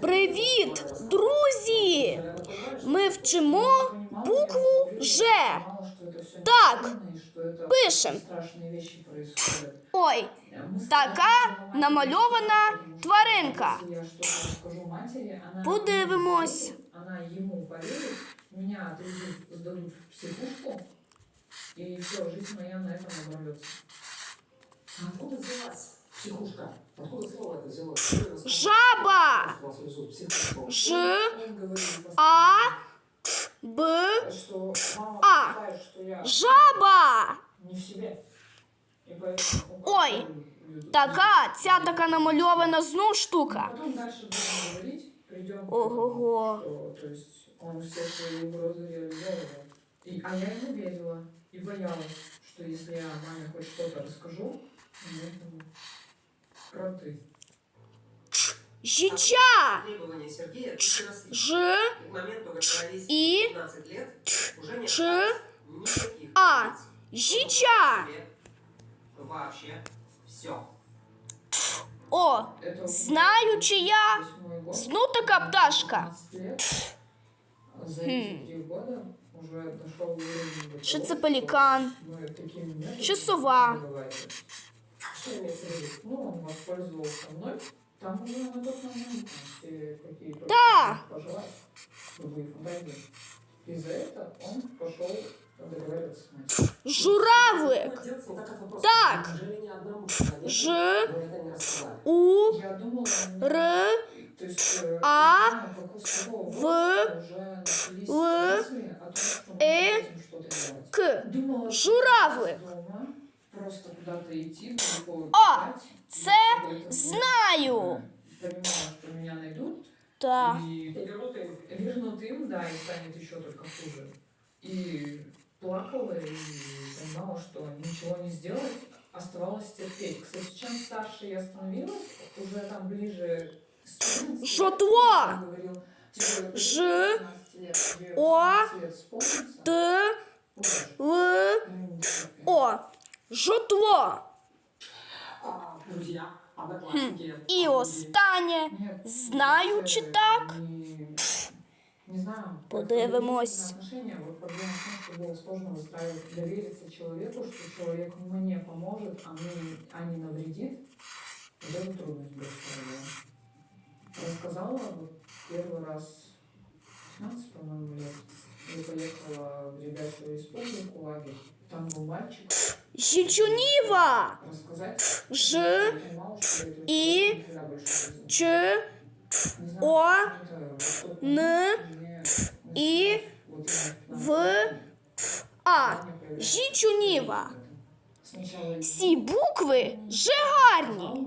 Привіт, друзі! Ми вчимо букву Ж. Так, пишем. Ой, така намальована тваринка. Подивимось. Она ему поверит, меня отвезут, сдадут в психушку, и все, жизнь моя на этом оборвется. Откуда взялась психушка? Откуда слово это взялось? Кто это сказал? Жаба. Вас везут в психушку. Ж, Он говорит А, Б, что мама А. считает, что я жаба. не в себе. И поэтому он Ой, ведут. Така, ця така намальована знов штука. Потом дальше будем говорить, придем к Ого-го. этому, что, то есть он все свои угрозы реализовывал. И, а я ему верила и боялась, что если я маме хоть что-то расскажу, мне это кроты. Жича. Требования Сергея только росли. Ж, И к моменту, как родились И, 15 лет, уже не Ч, осталось никаких А. границ. Жича. Себе Вообще все. О, Это знаю, чия. восьмой год. Знов така пташка. 15 лет. За эти три года уже дошел уровень до Що того, це пелікан? что мы такими методами Що сова? Что имеется в виду? Ну, он воспользовался мной. Там уже на тот момент все какие только да. пожелать любые фантазии. И за это он пошел. Журавлик! Так! Ж... У... Р... Э, а... В... Л... Э... К... Журавлик! Просто куда-то идти, далеко А, гулять, це знаю. Понимала, что меня найдут, Та. и Вернут им. вернут им, да, и станет еще только хуже. И плакала, и понимала, что ничего не сделать, оставалось терпеть. Кстати, чем старше я становилась, уже там ближе с 14 Жотва. он говорил, тебе Ж, 15 лет, тебе О, 15 лет исполнится, Т. Л, Ну. О Жотло. А, друзья, одноклассники. І останнє. Нет, Знаю, это чи так? Не, не знаю. Подивимось. Это Отношения, вот проблема в том, что было сложно выстраивать, довериться человеку, что человек мне поможет, а мне а не навредит. Вот эту трудность представляю. Рассказала вот первый раз 15, по-моему, лет. Я поехала в ребячую республику, лагерь. Там был мальчик. Жичуніва. Ж, в жизни. Ч, О, Н, мне И, В, А. Сначала Всі букви же гарні.